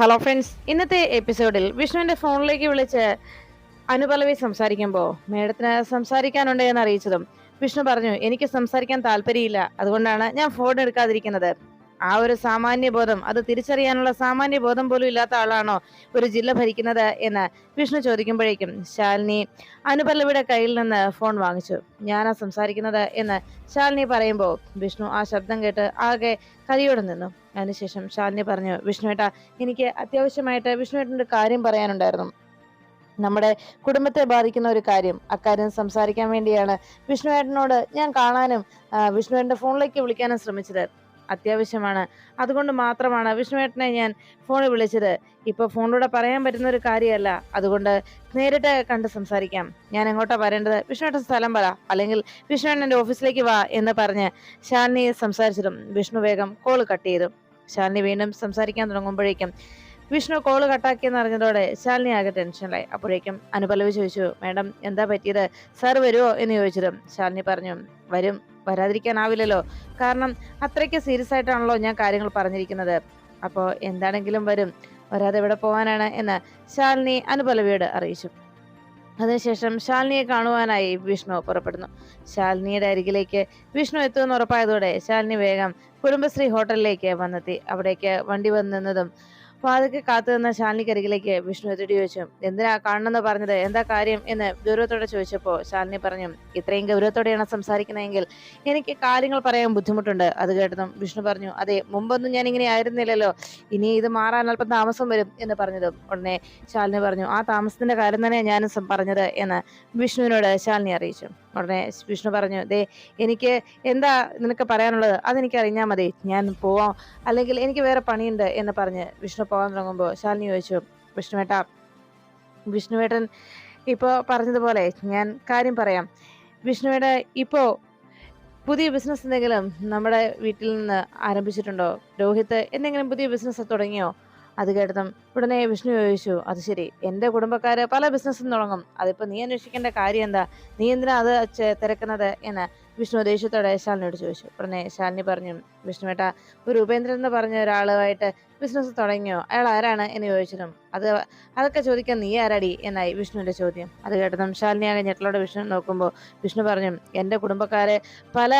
Hello friends ഇന്നത്തെ എപ്പിസോഡിൽ വിഷ്ണുവിന്റെ ഫോണിലേക്ക് വിളിച്ച് അനുപലവി സംസാരിക്കുമ്പോൾ മേഡത്തിന് സംസാരിക്കാനുണ്ട് എന്ന് അറിയിച്ചതും വിഷ്ണു പറഞ്ഞു എനിക്ക് സംസാരിക്കാൻ താല്പര്യമില്ല. അതുകൊണ്ടാണ് ഞാൻ ഫോൺ എടുക്കാതിരിക്കുന്നത്. ആ ഒരു സാമാന്യ ബോധം അത് തിരിച്ചറിയാനുള്ള സാമാന്യ ബോധം പോലും ഇല്ലാത്ത ആളാണോ ഒരു ജില്ല ഭരിക്കുന്നത് എന്ന് വിഷ്ണു ചോദിക്കുമ്പോഴേക്കും ശാലിനി അനുപല്ലവിയുടെ കയ്യിൽ നിന്ന് ഫോൺ വാങ്ങിച്ചു. ഞാനാ സംസാരിക്കുന്നത് എന്ന് ശാലിനി പറയുമ്പോൾ വിഷ്ണു ആ ശബ്ദം കേട്ട് ആകെ കരിയോടെ നിന്നു. അതിനുശേഷം ശാലിനി പറഞ്ഞു വിഷ്ണുവേട്ട എനിക്ക് അത്യാവശ്യമായിട്ട് വിഷ്ണുവേട്ടന്റെ കാര്യം പറയാനുണ്ടായിരുന്നു. നമ്മുടെ കുടുംബത്തെ ബാധിക്കുന്ന ഒരു കാര്യം. അക്കാര്യം സംസാരിക്കാൻ വേണ്ടിയാണ് വിഷ്ണുവേട്ടനോട് ഞാൻ കാണാനും വിഷ്ണുവേട്ടന്റെ ഫോണിലേക്ക് വിളിക്കാനും ശ്രമിച്ചത്. അത്യാവശ്യമാണ്. അതുകൊണ്ട് മാത്രമാണ് വിഷ്ണുവേട്ടനെ ഞാൻ ഫോണിൽ വിളിച്ചത്. ഇപ്പൊ ഫോണിലൂടെ പറയാൻ പറ്റുന്ന ഒരു കാര്യമല്ല. അതുകൊണ്ട് നേരിട്ട് കണ്ട് സംസാരിക്കാം. ഞാൻ എങ്ങോട്ടാ വരേണ്ടത്? വിഷ്ണുവേട്ടൻ സ്ഥലം പറ. അല്ലെങ്കിൽ വിഷ്ണുവേട്ടൻ എന്റെ ഓഫീസിലേക്ക് വാ എന്ന് പറഞ്ഞ് ശാലിനി സംസാരിച്ചതും വിഷ്ണു വേഗം കോൾ കട്ട് ചെയ്തു. ശാലിനി വീണ്ടും സംസാരിക്കാൻ തുടങ്ങുമ്പോഴേക്കും വിഷ്ണു കോൾ കട്ടാക്കിയെന്ന് അറിഞ്ഞതോടെ ശാലിനി ആകെ ടെൻഷനിലായി അപ്പോഴേക്കും അനുപല്ലവി ചോദിച്ചു മാഡം എന്താ പറ്റിയത്? സാർ വരുമോ എന്ന് ചോദിച്ചതും ശാലിനി പറഞ്ഞു വരും. വരാതിരിക്കാനാവില്ലല്ലോ. കാരണം അത്രയ്ക്ക് സീരിയസ് ആയിട്ടാണല്ലോ ഞാൻ കാര്യങ്ങൾ പറഞ്ഞിരിക്കുന്നത്. അപ്പോൾ എന്താണെങ്കിലും വരും. വരാതെ എവിടെ പോകാനാണ് എന്ന് ശാലിനി അനുപല്ലവിയോട് അറിയിച്ചു. അതിനുശേഷം ശാലിനിയെ കാണുവാനായി വിഷ്ണു പുറപ്പെടുന്നു. ശാലിനിയുടെ അരികിലേക്ക് വിഷ്ണു എത്തുമെന്ന് ഉറപ്പായതോടെ ശാലിനി വേഗം കുടുംബശ്രീ ഹോട്ടലിലേക്ക് വന്നെത്തി. അവിടേക്ക് വണ്ടി വന്നു വാതിക്ക് കാത്തു നിന്ന ശാലിനിക്കരികിലേക്ക് വിഷ്ണു എത്തിട്ട് ചോദിച്ചു എന്തിനാ കാണണമെന്ന് പറഞ്ഞത്? എന്താ കാര്യം? എന്ന് ഗൗരവത്തോടെ ചോദിച്ചപ്പോൾ ശാലിനി പറഞ്ഞു ഇത്രയും ഗൗരവത്തോടെയാണ് സംസാരിക്കുന്നതെങ്കിൽ എനിക്ക് കാര്യങ്ങൾ പറയാൻ ബുദ്ധിമുട്ടുണ്ട്. അത് കേട്ടതും വിഷ്ണു പറഞ്ഞു അതെ മുമ്പൊന്നും ഞാൻ ഇങ്ങനെ ആയിരുന്നില്ലല്ലോ. ഇനി ഇത് മാറാൻ അല്പം താമസം വരും എന്ന് പറഞ്ഞതും ഉടനെ ശാലിനി പറഞ്ഞു ആ താമസത്തിന്റെ കാര്യം തന്നെ ഞാനും പറഞ്ഞത് എന്ന് വിഷ്ണുവിനോട് ശാലിനി അറിയിച്ചു. ഉടനെ വിഷ്ണു പറഞ്ഞു ദേ എനിക്ക് എന്താ നിനക്ക് പറയാനുള്ളത്? അതെനിക്ക് അറിഞ്ഞാൽ മതി. ഞാൻ പോവാം. അല്ലെങ്കിൽ എനിക്ക് വേറെ പണിയുണ്ട് എന്ന് പറഞ്ഞ് വിഷ്ണു പോകാൻ തുടങ്ങുമ്പോൾ ശാലിനി ചോദിച്ചു വിഷ്ണുവേട്ട വിഷ്ണുവേട്ടൻ ഇപ്പോൾ പറഞ്ഞതുപോലെ ഞാൻ കാര്യം പറയാം. വിഷ്ണുവേട്ട ഇപ്പോൾ പുതിയ ബിസിനസ് എന്തെങ്കിലും നമ്മുടെ വീട്ടിൽ നിന്ന് ആരംഭിച്ചിട്ടുണ്ടോ? രോഹിത് എന്തെങ്കിലും പുതിയ ബിസിനസ് തുടങ്ങിയോ? അത് കേട്ടതും ഉടനെ വിഷ്ണു ചോദിച്ചു അത് ശരി എന്റെ കുടുംബക്കാര് പല ബിസിനസ്സും തുടങ്ങും. അതിപ്പോൾ നീ അന്വേഷിക്കേണ്ട കാര്യം എന്താ? നീ എന്തിനാ അത് തിരക്കുന്നത്? എന്ന് വിഷ്ണു ദേഷ്യത്തോടെ ശാലിനിയോട് ചോദിച്ചു. ഉടനെ ശാലിനി പറഞ്ഞു വിഷ്ണുവേട്ട ഒരു ഉപേന്ദ്രൻ എന്ന് പറഞ്ഞ ഒരാളുമായിട്ട് ബിസിനസ് തുടങ്ങിയോ? അയാൾ ആരാണ്? എന്ന് ചോദിച്ചതും അത് അതൊക്കെ ചോദിക്കാൻ നീ ആരാടി? എന്നായി വിഷ്ണുവിന്റെ ചോദ്യം. അത് കേട്ടതും ശാലിനി ആകെ ഞെട്ടലോടെ വിഷ്ണു നോക്കുമ്പോൾ വിഷ്ണു പറഞ്ഞു എന്റെ കുടുംബക്കാരെ പല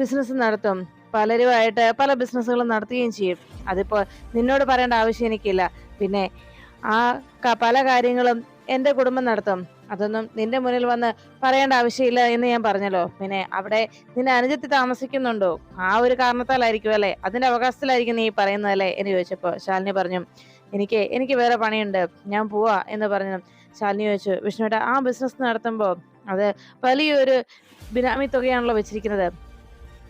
ബിസിനസ്സും നടത്തും. പലരുമായിട്ട് പല ബിസിനസ്സുകളും നടത്തുകയും ചെയ്യും. അതിപ്പോൾ നിന്നോട് പറയേണ്ട ആവശ്യം എനിക്കില്ല. പിന്നെ ആ പല കാര്യങ്ങളും എന്റെ കുടുംബം നടത്തും. അതൊന്നും നിന്റെ മുന്നിൽ വന്ന് പറയേണ്ട ആവശ്യമില്ല എന്ന് ഞാൻ പറഞ്ഞല്ലോ. പിന്നെ അവിടെ നിന്നെ അനുജത്തി താമസിക്കുന്നുണ്ടോ? ആ ഒരു കാരണത്താലായിരിക്കും അല്ലേ? അതിന്റെ അവകാശത്തിലായിരിക്കും നീ പറയുന്നതല്ലേ എന്ന് ചോദിച്ചപ്പോൾ ശാലിനി പറഞ്ഞു എനിക്ക് എനിക്ക് വേറെ പണിയുണ്ട്. ഞാൻ പോവാ എന്ന് പറഞ്ഞു. ശാലിനി ചോദിച്ചു വിഷ്ണുവേട്ട ആ ബിസിനസ് നടത്തുമ്പോൾ അത് വലിയൊരു ബിനാമി തുകയാണല്ലോ വെച്ചിരിക്കുന്നത്.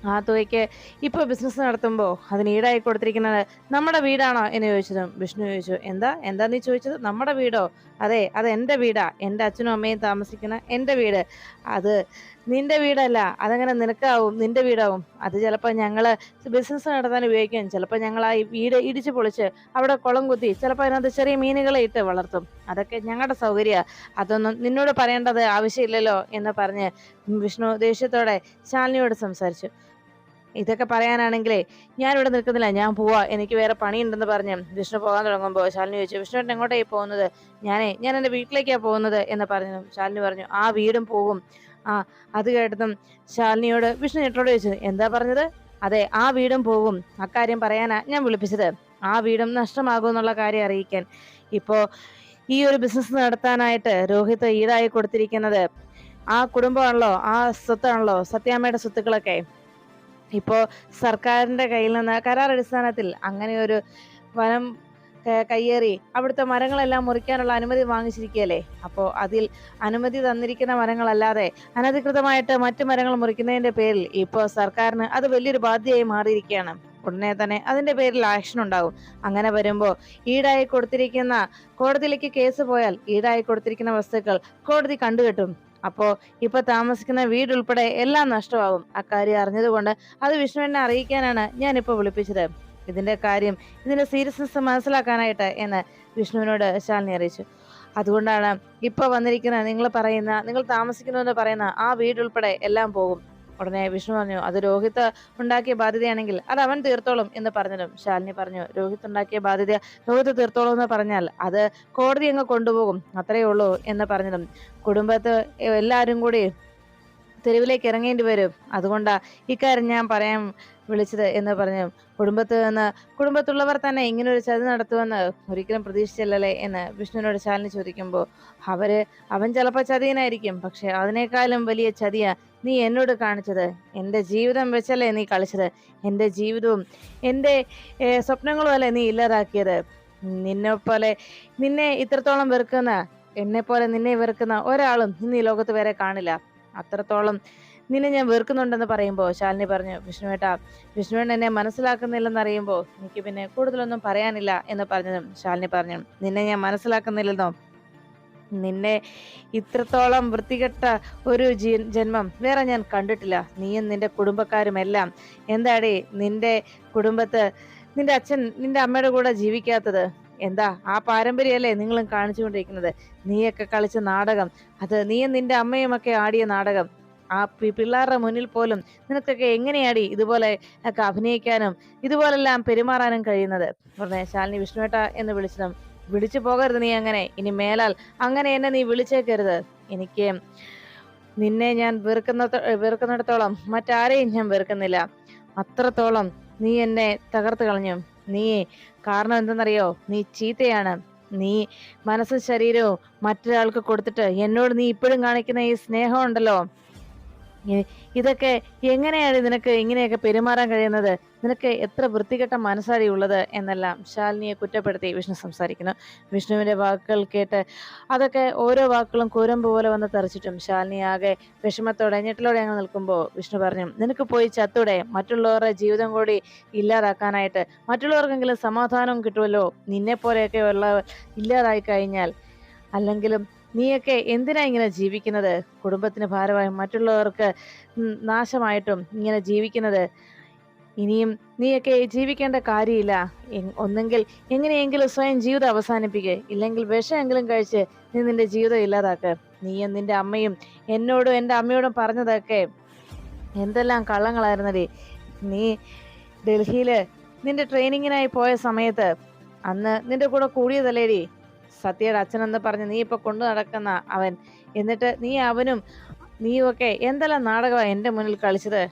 ആ തുകയ്ക്ക് ഇപ്പോൾ ബിസിനസ് നടത്തുമ്പോൾ അതിന് ഈടായി കൊടുത്തിരിക്കുന്നത് നമ്മുടെ വീടാണോ? എന്ന് ചോദിച്ചതും വിഷ്ണു ചോദിച്ചു എന്താ? എന്താ നീ ചോദിച്ചത്? നമ്മുടെ വീടോ? അതെ അത് എന്റെ വീടാ. എന്റെ അച്ഛനും അമ്മയും താമസിക്കുന്ന എന്റെ വീട്. അത് നിന്റെ വീടല്ല അതങ്ങനെ നിനക്കാവും നിന്റെ വീടാവും. അത് ചിലപ്പോൾ ഞങ്ങൾ ബിസിനസ് നടത്താൻ ഉപയോഗിക്കും. ചിലപ്പോൾ ഞങ്ങൾ ആ വീട് ഇടിച്ച് പൊളിച്ച് അവിടെ കുളം കുത്തി ചിലപ്പോൾ അതിനകത്ത് ചെറിയ മീനുകളെ ഇട്ട് വളർത്തും. അതൊക്കെ ഞങ്ങളുടെ സൗകര്യ. അതൊന്നും നിന്നോട് പറയേണ്ടത് ആവശ്യമില്ലല്ലോ എന്ന് പറഞ്ഞ് വിഷ്ണു ദേഷ്യത്തോടെ ശാലിനിയോട് സംസാരിച്ചു. ഇതൊക്കെ പറയാനാണെങ്കിലേ ഞാൻ നിൽക്കുന്നില്ല ഞാൻ പോവാ എനിക്ക് വേറെ പണിയുണ്ടെന്ന് പറഞ്ഞ് വിഷ്ണു പോകാൻ തുടങ്ങുമ്പോൾ ശാലിനി ചോദിച്ചു വിഷ്ണുവേട്ടൻ എങ്ങോട്ടേ പോകുന്നത്? ഞാനേ ഞാൻ എന്റെ വീട്ടിലേക്കാണ് പോകുന്നത് എന്ന് പറഞ്ഞു ശാലിനി പറഞ്ഞു ആ വീടും പോകും ആ അത് കേട്ടതും ശാലിനിയോട് വിഷ്ണു ചേട്ടനോട് ചോദിച്ചു എന്താ പറഞ്ഞത്? അതെ ആ വീടും പോകും അക്കാര്യം പറയാനാ ഞാൻ വിളിപ്പിച്ചത്. ആ വീടും നഷ്ടമാകും എന്നുള്ള കാര്യം അറിയിക്കാൻ. ഇപ്പോൾ ഈ ഒരു ബിസിനസ് നടത്താനായിട്ട് രോഹിത് ഈടായി കൊടുത്തിരിക്കുന്നത് ആ കുടുംബമാണല്ലോ ആ സ്വത്താണല്ലോ സത്യാമ്മയുടെ സ്വത്തുക്കളൊക്കെ. ഇപ്പോൾ സർക്കാരിന്റെ കയ്യിൽ നിന്ന് കരാർ അടിസ്ഥാനത്തിൽ അങ്ങനെ ഒരു വനം കയ്യേറി അവിടുത്തെ മരങ്ങളെല്ലാം മുറിക്കാനുള്ള അനുമതി വാങ്ങിച്ചിരിക്കുകയല്ലേ? അപ്പോൾ അതിൽ അനുമതി തന്നിരിക്കുന്ന മരങ്ങളല്ലാതെ അനധികൃതമായിട്ട് മറ്റു മരങ്ങൾ മുറിക്കുന്നതിന്റെ പേരിൽ ഇപ്പോൾ സർക്കാരിന് അത് വലിയൊരു ബാധ്യതയായി മാറിയിരിക്കുകയാണ്. ഉടനെ തന്നെ അതിന്റെ പേരിൽ ആക്ഷൻ ഉണ്ടാകും. അങ്ങനെ വരുമ്പോൾ ഈടായി കൊടുത്തിരിക്കുന്ന കോടതിയിലേക്ക് കേസ് പോയാൽ ഈടായി കൊടുത്തിരിക്കുന്ന വസ്തുക്കൾ കോടതി കണ്ടുകെട്ടും. അപ്പോ ഇപ്പൊ താമസിക്കുന്ന വീടുൾപ്പെടെ എല്ലാം നഷ്ടമാകും. അക്കാര്യം അറിഞ്ഞതുകൊണ്ട് അത് വിഷ്ണുവിനെ അറിയിക്കാനാണ് ഞാൻ ഇപ്പോൾ വിളിപ്പിച്ചത്. ഇതിന്റെ കാര്യം ഇതിന്റെ സീരിയസ്നെസ് മനസ്സിലാക്കാനായിട്ട് എന്ന് വിഷ്ണുവിനോട് ശാലിനി അറിയിച്ചു. അതുകൊണ്ടാണ് ഇപ്പൊ വന്നിരിക്കുന്ന നിങ്ങൾ പറയുന്ന നിങ്ങൾ താമസിക്കുന്നു എന്ന് പറയുന്ന ആ വീടുൾപ്പെടെ എല്ലാം പോകും. ഉടനെ വിഷ്ണു പറഞ്ഞു അത് രോഹിത് ഉണ്ടാക്കിയ ബാധ്യതയാണെങ്കിൽ അത് അവൻ തീർത്തോളും എന്ന് പറഞ്ഞതും ശാലിനി പറഞ്ഞു. രോഹിത് ഉണ്ടാക്കിയ ബാധ്യത രോഹിത് തീർത്തോളും എന്ന് പറഞ്ഞാൽ അത് കോടതി അങ്ങ് കൊണ്ടുപോകും അത്രയേ ഉള്ളൂ എന്ന് പറഞ്ഞതും. കുടുംബത്ത് എല്ലാവരും കൂടി തെരുവിലേക്ക് ഇറങ്ങേണ്ടി വരും. അതുകൊണ്ടാ ഇക്കാര്യം ഞാൻ പറയാൻ വിളിച്ചത് എന്ന് പറഞ്ഞു. കുടുംബത്ത് നിന്ന് കുടുംബത്തുള്ളവർ തന്നെ ഇങ്ങനെ ഒരു ചതി നടത്തുമെന്ന് ഒരിക്കലും പ്രതീക്ഷിച്ചില്ലല്ലേ എന്ന് വിഷ്ണുവിനോട് ശാലിനി ചോദിക്കുമ്പോൾ അവർ അവൻ ചിലപ്പോൾ ചതിയനായിരിക്കും. പക്ഷെ അതിനേക്കാളും വലിയ ചതിയാ നീ എന്നോട് കാണിച്ചത്. എന്റെ ജീവിതം വെച്ചല്ലേ നീ കളിച്ചത്. എന്റെ ജീവിതവും എന്റെ സ്വപ്നങ്ങളും അല്ലേ നീ ഇല്ലാതാക്കിയത്. നിന്നെ പോലെ നിന്നെ ഇത്രത്തോളം വെറുക്കുന്ന എന്നെ പോലെ നിന്നെ വെറുക്കുന്ന ഒരാളും ഇന്ന് ഈ ലോകത്ത് വരെ കാണില്ല. അത്രത്തോളം നിന്നെ ഞാൻ വെറുക്കുന്നുണ്ടെന്ന് പറയുമ്പോൾ ശാലിനി പറഞ്ഞു വിഷ്ണുവേട്ടാ വിഷ്ണുവേട്ടൻ എന്നെ മനസ്സിലാക്കുന്നില്ലെന്ന് അറിയുമ്പോൾ എനിക്ക് പിന്നെ കൂടുതലൊന്നും പറയാനില്ല എന്ന് പറഞ്ഞതും ശാലിനി പറഞ്ഞു. നിന്നെ ഞാൻ മനസ്സിലാക്കുന്നില്ലെന്നോ? നിന്നെ ഇത്രത്തോളം വൃത്തികെട്ട ഒരു ജന്മം വേറെ ഞാൻ കണ്ടിട്ടില്ല. നീയും നിന്റെ കുടുംബക്കാരുമെല്ലാം. എന്താടി നിന്റെ കുടുംബത്ത് നിന്റെ അച്ഛൻ നിന്റെ അമ്മയുടെ കൂടെ ജീവിക്കാത്തത്? എന്താ ആ പാരമ്പര്യമല്ലേ നിങ്ങളും കാണിച്ചുകൊണ്ടിരിക്കുന്നത്? നീയൊക്കെ കളിച്ച നാടകം അത് നീയും നിന്റെ അമ്മയുമൊക്കെ ആടിയ നാടകം. ആ പിള്ളേരുടെ മുന്നിൽ പോലും നിനക്കൊക്കെ എങ്ങനെയാടി ഇതുപോലെ ഒക്കെ അഭിനയിക്കാനും ഇതുപോലെല്ലാം പെരുമാറാനും കഴിയുന്നത്? പറഞ്ഞേ ശാലിനി വിഷ്ണുവേട്ട എന്ന് വിളിച്ചതും വിളിച്ചു പോകരുത് നീ അങ്ങനെ ഇനി മേലാൽ അങ്ങനെ എന്നെ നീ വിളിച്ചേക്കരുത്. എനിക്ക് നിന്നെ ഞാൻ വെറുക്കുന്ന വെറുക്കുന്നിടത്തോളം മറ്റാരെയും ഞാൻ വെറുക്കുന്നില്ല. അത്രത്തോളം നീ എന്നെ തകർത്ത് കളഞ്ഞു. നീ കാരണം എന്തെന്നറിയോ? നീ ചീത്തയാണ്. നീ മനസ്സും ശരീരവും മറ്റൊരാൾക്ക് കൊടുത്തിട്ട് എന്നോട് നീ ഇപ്പോഴും കാണിക്കുന്ന ഈ സ്നേഹം ഉണ്ടല്ലോ. ഇതൊക്കെ എങ്ങനെയാണ് നിനക്ക് ഇങ്ങനെയൊക്കെ പെരുമാറാൻ കഴിയുന്നത്? നിനക്ക് എത്ര വൃത്തികെട്ട മനസ്സാടി ഉള്ളത് എന്നെല്ലാം ശാലിനിയെ കുറ്റപ്പെടുത്തി വിഷ്ണു സംസാരിക്കുന്നു. വിഷ്ണുവിന്റെ വാക്കുകൾ കേട്ട് അതൊക്കെ ഓരോ വാക്കുകളും കുരമ്പ് പോലെ വന്ന് തെറിച്ചിട്ടും ശാലിനി ആകെ വിഷമത്തോടെ ഞെട്ടിലോടെ ഞങ്ങൾ നിൽക്കുമ്പോൾ വിഷ്ണു പറഞ്ഞു നിനക്ക് പോയി ചത്തൂടെ? മറ്റുള്ളവരുടെ ജീവിതം കൂടി ഇല്ലാതാക്കാനായിട്ട് മറ്റുള്ളവർക്കെങ്കിലും സമാധാനം കിട്ടുമല്ലോ നിന്നെ പോലെയൊക്കെ ഉള്ള ഇല്ലാതായി കഴിഞ്ഞാൽ അല്ലെങ്കിലും നീയൊക്കെ എന്തിനാ ഇങ്ങനെ ജീവിക്കുന്നത്? കുടുംബത്തിന് ഭാരമായി മറ്റുള്ളവർക്ക് നാശമായിട്ടും ഇങ്ങനെ ജീവിക്കുന്നത്. ഇനിയും നീയൊക്കെ ജീവിക്കേണ്ട കാര്യമില്ല. ഒന്നെങ്കിൽ എങ്ങനെയെങ്കിലും സ്വയം ജീവിതം അവസാനിപ്പിക്കുക ഇല്ലെങ്കിൽ വിഷമെങ്കിലും കഴിച്ച് നീ നിന്റെ ജീവിതം ഇല്ലാതാക്ക്. നീയും നിന്റെ അമ്മയും എന്നോടും എന്റെ അമ്മയോടും പറഞ്ഞതൊക്കെ എന്തെല്ലാം കള്ളങ്ങളായിരുന്നടി. നീ ഡൽഹിയിൽ നിന്റെ ട്രെയിനിങ്ങിനായി പോയ സമയത്ത് അന്ന് നിന്റെ കൂടെ കൂടിയതല്ലേടി. സത്യയുടെ അച്ഛനെന്ന് പറഞ്ഞ് നീ ഇപ്പൊ കൊണ്ടു നടക്കുന്ന അവൻ. എന്നിട്ട് നീ അവനും നീയുമൊക്കെ എന്തെല്ലാം നാടകമാണ് എന്റെ മുന്നിൽ കളിച്ചത്?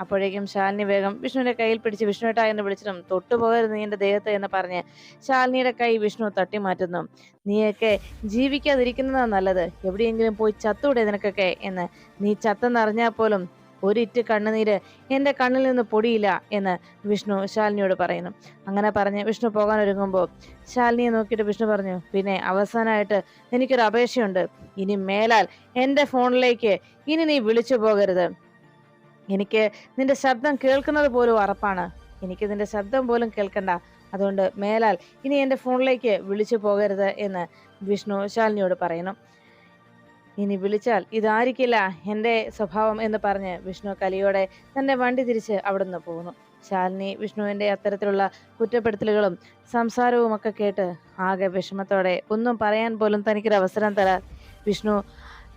അപ്പോഴേക്കും ശാലിനി വേഗം വിഷ്ണുവിന്റെ കയ്യിൽ പിടിച്ച് വിഷ്ണുവേട്ട എന്ന് വിളിച്ചിട്ടും തൊട്ടുപോകരുത് നീ എന്റെ ദേഹത്ത് എന്ന് പറഞ്ഞ് ശാലിനിയുടെ കൈ വിഷ്ണു തട്ടി മാറ്റുന്നു. നീയൊക്കെ ജീവിക്കാതിരിക്കുന്നതാണ് നല്ലത്. എവിടെയെങ്കിലും പോയി ചത്തൂടെ നിനക്കൊക്കെ എന്ന്. നീ ചത്തെന്നറിഞ്ഞാൽ പോലും ഒരിറ്റ് കണ്ണുനീര് എന്റെ കണ്ണിൽ നിന്ന് പൊടിയില്ല എന്ന് വിഷ്ണു ശാലിനിയോട് പറയുന്നു. അങ്ങനെ പറഞ്ഞ് വിഷ്ണു പോകാൻ ഒരുങ്ങുമ്പോൾ ശാലിനിയെ നോക്കിയിട്ട് വിഷ്ണു പറഞ്ഞു പിന്നെ അവസാനമായിട്ട് എനിക്കൊരു അപേക്ഷയുണ്ട്. ഇനി മേലാൽ എന്റെ ഫോണിലേക്ക് ഇനി നീ വിളിച്ചു പോകരുത്. എനിക്ക് നിന്റെ ശബ്ദം കേൾക്കുന്നത് പോലും ഉറപ്പാണ്. എനിക്ക് നിന്റെ ശബ്ദം പോലും കേൾക്കണ്ട. അതുകൊണ്ട് മേലാൽ ഇനി എന്റെ ഫോണിലേക്ക് വിളിച്ചു പോകരുത് എന്ന് വിഷ്ണു ശാലിനിയോട് പറയുന്നു. ഇനി വിളിച്ചാൽ ഇതായിരിക്കില്ല എന്റെ സ്വഭാവം എന്ന് പറഞ്ഞ് വിഷ്ണു കലിയോടെ തന്റെ വണ്ടി തിരിച്ച് അവിടുന്ന് പോകുന്നു. ശാലിനി വിഷ്ണുവിന്റെ അത്തരത്തിലുള്ള കുറ്റപ്പെടുത്തലുകളും സംസാരവും ഒക്കെ കേട്ട് ആകെ വിഷമത്തോടെ ഒന്നും പറയാൻ പോലും തനിക്കൊരു അവസരം തരാൻ വിഷ്ണു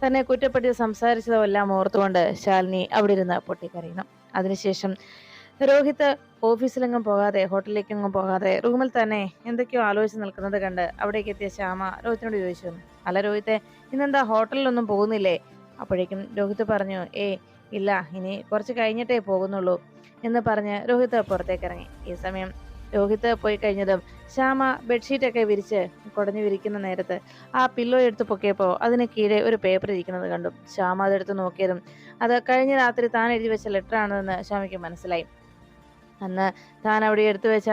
തന്നെ കുറ്റപ്പെടുത്തി സംസാരിച്ചതെല്ലാം ഓർത്തുകൊണ്ട് ശാലിനി അവിടെ ഇരുന്ന് പൊട്ടിക്കറിയണം അതിനുശേഷം രോഹിത് ഓഫീസിലെങ്ങും പോകാതെ ഹോട്ടലിലേക്കെങ്ങും പോകാതെ റൂമിൽ തന്നെ എന്തൊക്കെയോ ആലോചിച്ച് നിൽക്കുന്നത് കണ്ട് അവിടേക്ക് എത്തിയ ശ്യാമ രോഹിത്തിനോട് ചോദിച്ചു. അല്ല രോഹിത്തെ ഇന്നെന്താ ഹോട്ടലിലൊന്നും പോകുന്നില്ലേ? അപ്പോഴേക്കും രോഹിത് പറഞ്ഞു ഏ ഇല്ല ഇനി കുറച്ച് കഴിഞ്ഞിട്ടേ പോകുന്നുള്ളൂ എന്ന് പറഞ്ഞ് രോഹിത് പുറത്തേക്ക് ഇറങ്ങി ഈ സമയം രോഹിത് പോയി കഴിഞ്ഞതും ശ്യാമ ബെഡ്ഷീറ്റൊക്കെ വിരിച്ച് കുടഞ്ഞു വിരിക്കുന്ന നേരത്ത് ആ പില്ലോ എടുത്ത് പൊക്കിയപ്പോൾ അതിന് കീഴെ ഒരു പേപ്പർ ഇരിക്കുന്നത് കണ്ടു. ശ്യാമ അതെടുത്ത് നോക്കിയതും അത് കഴിഞ്ഞ രാത്രി താൻ എഴുതി വെച്ച ലെറ്റർ ആണെന്ന് ശ്യാമയ്ക്ക് മനസ്സിലായി. അന്ന് താൻ അവിടെ എടുത്തു വെച്ച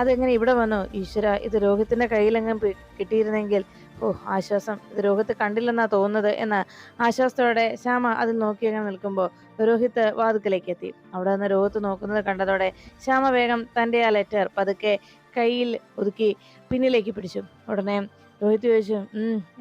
അതെങ്ങനെ ഇവിടെ വന്നു? ഈശ്വര ഇത് രോഹിത്തിന്റെ കയ്യിലെങ്ങും കിട്ടിയിരുന്നെങ്കിൽ. ഓ ആശ്വാസം. ഇത് രോഹിത്ത് കണ്ടില്ലെന്നാ തോന്നുന്നത് എന്ന് ആശ്വാസത്തോടെ ശ്യാമ അതിൽ നോക്കി അങ്ങനെ നിൽക്കുമ്പോൾ രോഹിത്ത് വാതുക്കലേക്ക് എത്തി അവിടെ നിന്ന് രോഹിത്ത് നോക്കുന്നത് കണ്ടതോടെ ശ്യാമ വേഗം തന്റെ ആ ലെറ്റർ പതുക്കെ കയ്യിൽ ഒതുക്കി പിന്നിലേക്ക് പിടിച്ചു. ഉടനെ രോഹിത്ത് ചോദിച്ചു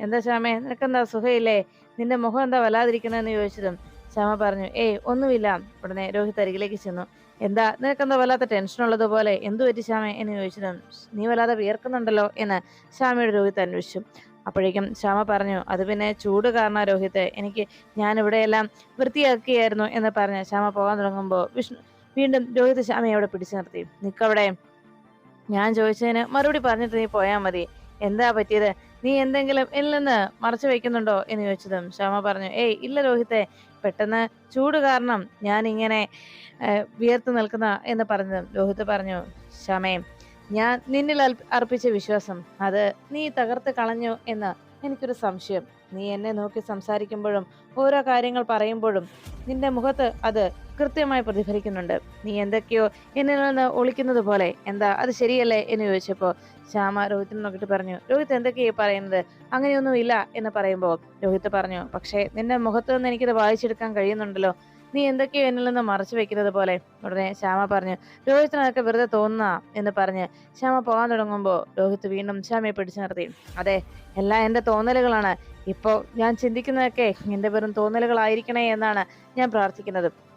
എന്താ ശ്യാമേ? നിനക്കെന്താ സുഖയില്ലേ? നിന്റെ മുഖം എന്താ വല്ലാതിരിക്കുന്നതെന്ന് ചോദിച്ചതും ശ്യാമ പറഞ്ഞു ഏയ് ഒന്നുമില്ല. ഉടനെ രോഹിത് അരികിലേക്ക് ചെന്നു. എന്താ നിനക്കെന്താ വല്ലാത്ത ടെൻഷൻ ഉള്ളതുപോലെ? എന്തു പറ്റി ശ്യാമ? എന്ന് ചോദിച്ചതും നീ വല്ലാതെ വിയർക്കുന്നുണ്ടല്ലോ എന്ന് ശ്യാമയുടെ രോഹിത് അന്വേഷിച്ചു. അപ്പോഴേക്കും ശ്യാമ പറഞ്ഞു അത് പിന്നെ ചൂട് കാരണം രോഹിത്. എനിക്ക് ഞാൻ ഇവിടെയെല്ലാം വൃത്തിയാക്കിയായിരുന്നു എന്ന് പറഞ്ഞ് ശ്യാമ പോകാൻ തുടങ്ങുമ്പോൾ വിഷ്ണു വീണ്ടും രോഹിത് ശ്യാമയെ അവിടെ പിടിച്ചു നിർത്തി. നിൽക്കവിടെ ഞാൻ ചോദിച്ചതിന് മറുപടി പറഞ്ഞിട്ട് നീ പോയാൽ മതി. എന്താ പറ്റിയത്? നീ എന്തെങ്കിലും എന്നിൽ നിന്ന് മറച്ചു വെക്കുന്നുണ്ടോ? എന്ന് ചോദിച്ചതും ശ്യാമ പറഞ്ഞു ഏയ് ഇല്ല രോഹിത്തെ. പെട്ടെന്ന് ചൂട് കാരണം ഞാൻ ഇങ്ങനെ വിയർത്ത് നിൽക്കുന്ന എന്ന് പറഞ്ഞു രോഹിത് പറഞ്ഞു ശമയം ഞാൻ നിന്നിൽ അർപ്പിച്ച വിശ്വാസം അത് നീ തകർത്ത് കളഞ്ഞു എന്ന് എനിക്കൊരു സംശയം. നീ എന്നെ നോക്കി സംസാരിക്കുമ്പോഴും ഓരോ കാര്യങ്ങൾ പറയുമ്പോഴും നിന്റെ മുഖത്ത് അത് കൃത്യമായി പ്രതിഫലിക്കുന്നുണ്ട്. നീ എന്തൊക്കെയോ എന്നിൽ നിന്ന് ഒളിക്കുന്നത് പോലെ. എന്താ അത് ശരിയല്ലേ? എന്ന് ചോദിച്ചപ്പോൾ ശ്യാമ രോഹിത്തിനെ നോക്കിയിട്ട് പറഞ്ഞു രോഹിത് എന്തൊക്കെയാ പറയുന്നത്? അങ്ങനെയൊന്നും ഇല്ല എന്ന് പറയുമ്പോൾ രോഹിത് പറഞ്ഞു പക്ഷേ നിന്റെ മുഖത്ത് നിന്ന് എനിക്കത് വായിച്ചെടുക്കാൻ കഴിയുന്നുണ്ടല്ലോ. നീ എന്തൊക്കെയോ എന്നിൽ നിന്ന് മറച്ചു വെക്കുന്നത് പോലെ. ഉടനെ ശ്യാമ പറഞ്ഞു രോഹിത്തിനതൊക്കെ വെറുതെ തോന്നുന്ന എന്ന് പറഞ്ഞ് ശ്യാമ പോകാൻ തുടങ്ങുമ്പോൾ രോഹിത് വീണ്ടും ശ്യാമയെ പിടിച്ചു നിർത്തി അതെ എല്ലാം എന്റെ തോന്നലുകളാണ്. ഇപ്പോൾ ഞാൻ ചിന്തിക്കുന്നതൊക്കെ എന്റെ വെറും തോന്നലുകളായിരിക്കണേ എന്നാണ് ഞാൻ പ്രാർത്ഥിക്കുന്നത്.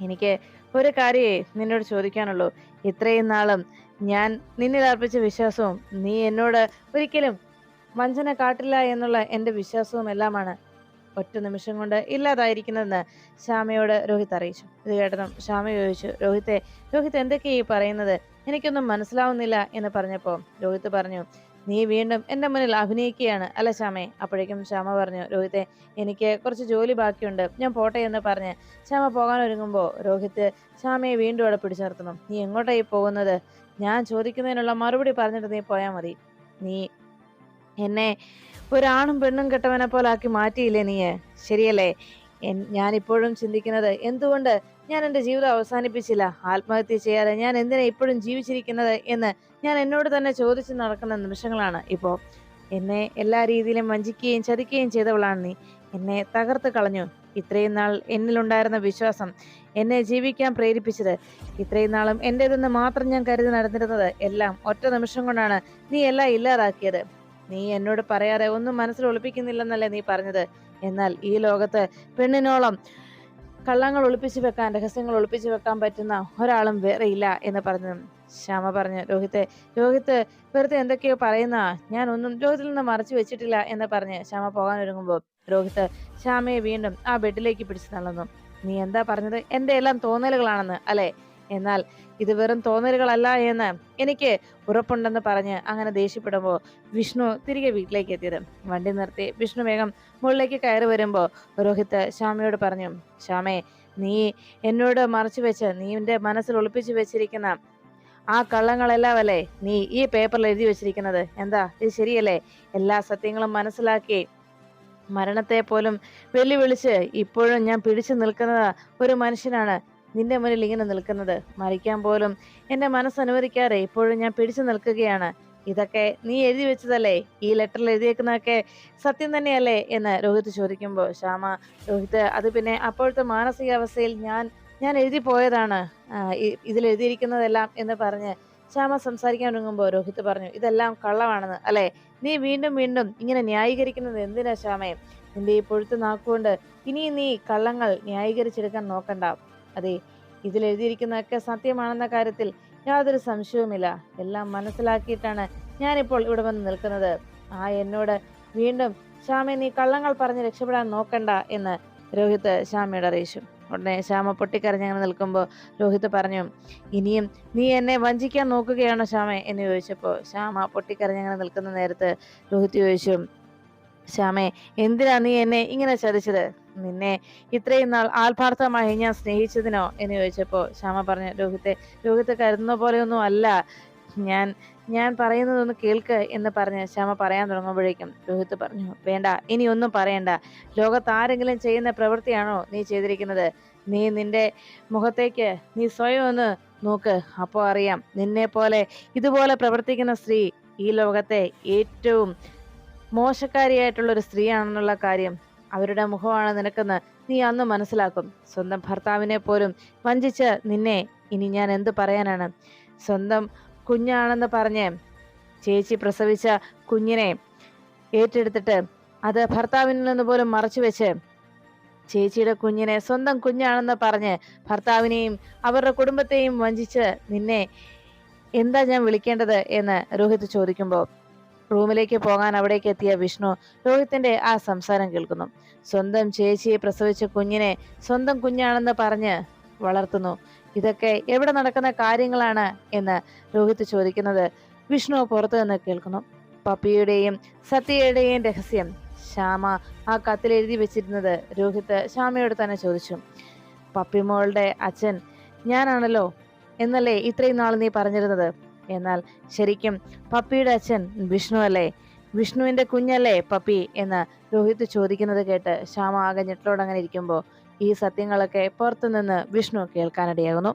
എനിക്ക് ഒരു കാര്യേ നിന്നോട് ചോദിക്കാനുള്ളൂ. ഇത്രയും നാളും ഞാൻ നിന്നിൽ അർപ്പിച്ച വിശ്വാസവും നീ എന്നോട് ഒരിക്കലും വഞ്ചന കാട്ടില്ല എന്നുള്ള എന്റെ വിശ്വാസവും എല്ലാമാണ്. ഒറ്റ നിമിഷം കൊണ്ട് ഇല്ലാതായിരിക്കുന്നതെന്ന് ശ്യാമയോട് രോഹിത് അറിയിച്ചു. ഇത് കേട്ടതും ശ്യാമ ചോദിച്ചു രോഹിത്തെ രോഹിത് എന്തൊക്കെയാ ഈ പറയുന്നത്? എനിക്കൊന്നും മനസ്സിലാവുന്നില്ല എന്ന് പറഞ്ഞപ്പോൾ രോഹിത് പറഞ്ഞു നീ വീണ്ടും എന്റെ മുന്നിൽ അഭിനയിക്കുകയാണ്. അല്ല ശ്യാമേ അപ്പോഴേക്കും ശ്യാമ പറഞ്ഞു രോഹിത്തെ എനിക്ക് കുറച്ച് ജോലി ബാക്കിയുണ്ട്. ഞാൻ പോട്ടെ എന്ന് പറഞ്ഞ് ശ്യാമ പോകാൻ ഒരുങ്ങുമ്പോൾ രോഹിത് ശ്യാമയെ വീണ്ടും അവിടെ പിടിച്ചു നിർത്തുന്നു. നീ എങ്ങോട്ടായി പോകുന്നത്? ഞാൻ ചോദിക്കുന്നതിനുള്ള മറുപടി പറഞ്ഞിട്ട് നീ പോയാൽ മതി. നീ എന്നെ ഒരാണും പെണ്ണും കെട്ടവനെ പോലെ ആക്കി മാറ്റിയില്ലേ നീ ശരിയല്ലേ? ഞാനിപ്പോഴും ചിന്തിക്കുന്നത് എന്തുകൊണ്ട് ഞാൻ എന്റെ ജീവിതം അവസാനിപ്പിച്ചില്ല? ആത്മഹത്യ ചെയ്യാതെ ഞാൻ എന്തിനാ ഇപ്പോഴും ജീവിച്ചിരിക്കുന്നത് എന്ന് ഞാൻ എന്നോട് തന്നെ ചോദിച്ചു നടക്കുന്ന നിമിഷങ്ങളാണ് ഇപ്പോൾ എന്നെ എല്ലാ രീതിയിലും വഞ്ചിക്കുകയും ചതിക്കുകയും ചെയ്തവളാണ് നീ. എന്നെ തകർത്ത് കളഞ്ഞു. ഇത്രയും നാൾ എന്നിലുണ്ടായിരുന്ന വിശ്വാസം എന്നെ ജീവിക്കാൻ പ്രേരിപ്പിച്ചത്. ഇത്രയും നാളും എന്റേതെന്ന് മാത്രം ഞാൻ കരുതി നടന്നിരുന്നത് എല്ലാം ഒറ്റ നിമിഷം കൊണ്ടാണ് നീ എല്ലാം ഇല്ലാതാക്കിയത്. നീ എന്നോട് പറയാതെ ഒന്നും മനസ്സിൽ ഒളിപ്പിക്കുന്നില്ലെന്നല്ലേ നീ പറഞ്ഞത്. എന്നാൽ ഈ ലോകത്ത് പെണ്ണിനോളം കള്ളങ്ങൾ ഒളിപ്പിച്ചു വെക്കാൻ രഹസ്യങ്ങൾ ഒളിപ്പിച്ചു വെക്കാൻ പറ്റുന്ന ഒരാളും വേറെ ഇല്ല എന്ന് പറഞ്ഞു. ശ്യാമ പറഞ്ഞു രോഹിത്തെ രോഹിത്ത് വെറുതെ എന്തൊക്കെയോ പറയുന്ന ഞാൻ ഒന്നും രോഹിത്തിൽ നിന്ന് മറച്ചു വെച്ചിട്ടില്ല എന്ന് പറഞ്ഞ് ശ്യാമ പോകാൻ ഒരുങ്ങുമ്പോൾ രോഹിത്ത് ശ്യാമയെ വീണ്ടും ആ ബെഡിലേക്ക് പിടിച്ചു തള്ളുന്നു. നീ എന്താ പറഞ്ഞത്? എന്റെ എല്ലാം തോന്നലുകളാണെന്ന് അല്ലെ? എന്നാൽ ഇത് വെറും തോന്നലുകളല്ല എന്ന് എനിക്ക് ഉറപ്പുണ്ടെന്ന് പറഞ്ഞ് അങ്ങനെ ദേഷ്യപ്പെടുമ്പോൾ വിഷ്ണു തിരികെ വീട്ടിലേക്ക് എത്തിയത്. വണ്ടി നിർത്തി വിഷ്ണു വേഗം മുകളിലേക്ക് കയറി വരുമ്പോൾ രോഹിത്ത് ശ്യാമയോട് പറഞ്ഞു ശ്യാമേ നീ എന്നോട് മറച്ചു വെച്ച് നീ എന്റെ മനസ്സിൽ ഒളിപ്പിച്ചു വെച്ചിരിക്കുന്ന ആ കള്ളങ്ങളെല്ലാം അല്ലേ നീ ഈ പേപ്പറിൽ എഴുതി വെച്ചിരിക്കുന്നത്? എന്താ? ഇത് ശരിയല്ലേ? എല്ലാ സത്യങ്ങളും മനസ്സിലാക്കി മരണത്തെ പോലും വെല്ലുവിളിച്ച് ഇപ്പോഴും ഞാൻ പിടിച്ചു നിൽക്കുന്നത് ഒരു മനുഷ്യനാണ് നിന്റെ മുന്നിൽ ഇങ്ങനെ നിൽക്കുന്നത് മരിക്കാൻ പോലും എന്റെ മനസ്സ് അനുവദിക്കാതെ ഇപ്പോഴും ഞാൻ പിടിച്ചു നിൽക്കുകയാണ്. ഇതൊക്കെ നീ എഴുതി വെച്ചതല്ലേ? ഈ ലെറ്ററിൽ എഴുതിയേക്കുന്നതൊക്കെ സത്യം തന്നെയല്ലേ? എന്ന് രോഹിത് ചോദിക്കുമ്പോൾ ശ്യാമ രോഹിത് അത് പിന്നെ അപ്പോഴത്തെ മാനസികാവസ്ഥയിൽ ഞാൻ ഞാൻ എഴുതി പോയതാണ്. ഇതിൽ എഴുതിയിരിക്കുന്നതെല്ലാം എന്ന് പറഞ്ഞ് ശ്യാമ സംസാരിക്കാൻ തുടങ്ങുമ്പോൾ രോഹിത് പറഞ്ഞു ഇതെല്ലാം കള്ളമാണെന്ന് അല്ലെ? നീ വീണ്ടും വീണ്ടും ഇങ്ങനെ ന്യായീകരിക്കുന്നത് എന്തിനാ ശ്യാമേ? നിന്റെ ഈ പൊഴുത്ത് നാക്കുകൊണ്ട് ഇനി നീ കള്ളങ്ങൾ ന്യായീകരിച്ചെടുക്കാൻ നോക്കണ്ട. അതെ ഇതിൽ എഴുതിയിരിക്കുന്നതൊക്കെ സത്യമാണെന്ന കാര്യത്തിൽ യാതൊരു സംശയവുമില്ല. എല്ലാം മനസ്സിലാക്കിയിട്ടാണ് ഞാനിപ്പോൾ ഇവിടെ വന്ന് നിൽക്കുന്നത്. ആ എന്നോട് വീണ്ടും ശ്യാമെ നീ കള്ളങ്ങൾ പറഞ്ഞ് രക്ഷപ്പെടാൻ നോക്കണ്ട എന്ന് രോഹിത് ശ്യാമയോട് അറിയിച്ചു. ഉടനെ ശ്യാമ പൊട്ടിക്കരഞ്ഞങ്ങനെ നിൽക്കുമ്പോൾ രോഹിത് പറഞ്ഞു ഇനിയും നീ എന്നെ വഞ്ചിക്കാൻ നോക്കുകയാണോ ശ്യാമെ? എന്ന് ചോദിച്ചപ്പോൾ ശ്യാമ പൊട്ടിക്കരഞ്ഞങ്ങനെ നിൽക്കുന്ന നേരത്ത് രോഹിത് ചോദിച്ചു ശ്യാമെ എന്തിനാ നീ എന്നെ ഇങ്ങനെ ചതിച്ചത്? നിന്നെ ഇത്രയും നാൾ ആത്മാർത്ഥമായി ഞാൻ സ്നേഹിച്ചതിനോ? എന്ന് ചോദിച്ചപ്പോൾ ശ്യാമ പറഞ്ഞു രോഹിത്തെ രോഹിത്തെ കരുതുന്ന പോലെയൊന്നും അല്ല. ഞാൻ ഞാൻ പറയുന്നതൊന്ന് കേൾക്ക് എന്ന് പറഞ്ഞ് ശ്യാമ പറയാൻ തുടങ്ങുമ്പോഴേക്കും രോഹിത്ത് പറഞ്ഞു വേണ്ട ഇനി ഒന്നും പറയണ്ട. ലോകത്ത് ആരെങ്കിലും ചെയ്യുന്ന പ്രവൃത്തിയാണോ നീ ചെയ്തിരിക്കുന്നത്? നീ നിന്റെ മുഖത്തേക്ക് നീ സ്വയം ഒന്ന് നോക്ക്. അപ്പോൾ അറിയാം നിന്നെ പോലെ ഇതുപോലെ പ്രവർത്തിക്കുന്ന സ്ത്രീ ഈ ലോകത്തെ ഏറ്റവും മോശക്കാരിയായിട്ടുള്ള ഒരു സ്ത്രീയാണെന്നുള്ള കാര്യം അവരുടെ മുഖമാണ് നിനക്കെന്ന് നീ അന്ന് മനസ്സിലാക്കും. സ്വന്തം ഭർത്താവിനെ പോലും വഞ്ചിച്ച് നിന്നെ ഇനി ഞാൻ എന്ത് പറയാനാണ്? സ്വന്തം കുഞ്ഞാണെന്ന് പറഞ്ഞ് ചേച്ചി പ്രസവിച്ച കുഞ്ഞിനെ ഏറ്റെടുത്തിട്ട് അത് ഭർത്താവിൽ നിന്ന് പോലും മറച്ചു വെച്ച് ചേച്ചിയുടെ കുഞ്ഞിനെ സ്വന്തം കുഞ്ഞാണെന്ന് പറഞ്ഞ് ഭർത്താവിനെയും അവരുടെ കുടുംബത്തെയും വഞ്ചിച്ച് നിന്നെ എന്താ ഞാൻ വിളിക്കേണ്ടത് എന്ന് രോഹിത് ചോദിക്കുമ്പോൾ റൂമിലേക്ക് പോകാൻ അവിടേക്ക് എത്തിയ വിഷ്ണു രോഹിത്തിന്റെ ആ സംസാരം കേൾക്കുന്നു. സ്വന്തം ചേച്ചിയെ പ്രസവിച്ച കുഞ്ഞിനെ സ്വന്തം കുഞ്ഞാണെന്ന് പറഞ്ഞ് വളർത്തുന്നു. ഇതൊക്കെ എവിടെ നടക്കുന്ന കാര്യങ്ങളാണ് എന്ന് രോഹിത് ചോദിക്കുന്നത്. വിഷ്ണു പുറത്തു നിന്ന് കേൾക്കുന്നു. പപ്പിയുടെയും സത്യയുടെയും രഹസ്യം. ശ്യാമ ആ കത്തിൽ എഴുതി വെച്ചിരുന്നത് രോഹിത് ശ്യാമയോട് തന്നെ ചോദിച്ചു. പപ്പിമോളുടെ അച്ഛൻ ഞാനാണല്ലോ എന്നല്ലേ ഇത്രയും നാൾ നീ പറഞ്ഞിരുന്നത്? എന്നാൽ ശരിക്കും പപ്പിയുടെ അച്ഛൻ വിഷ്ണു അല്ലേ? വിഷ്ണുവിന്റെ കുഞ്ഞല്ലേ പപ്പി എന്ന് രോഹിത് ചോദിക്കുന്നത് കേട്ട് ശ്യാമ ആകെ ഞെട്ടലോടങ്ങനെ ഇരിക്കുമ്പോൾ ഈ സത്യങ്ങളൊക്കെ പുറത്തുനിന്ന് വിഷ്ണു കേൾക്കാനിടയാകുന്നു.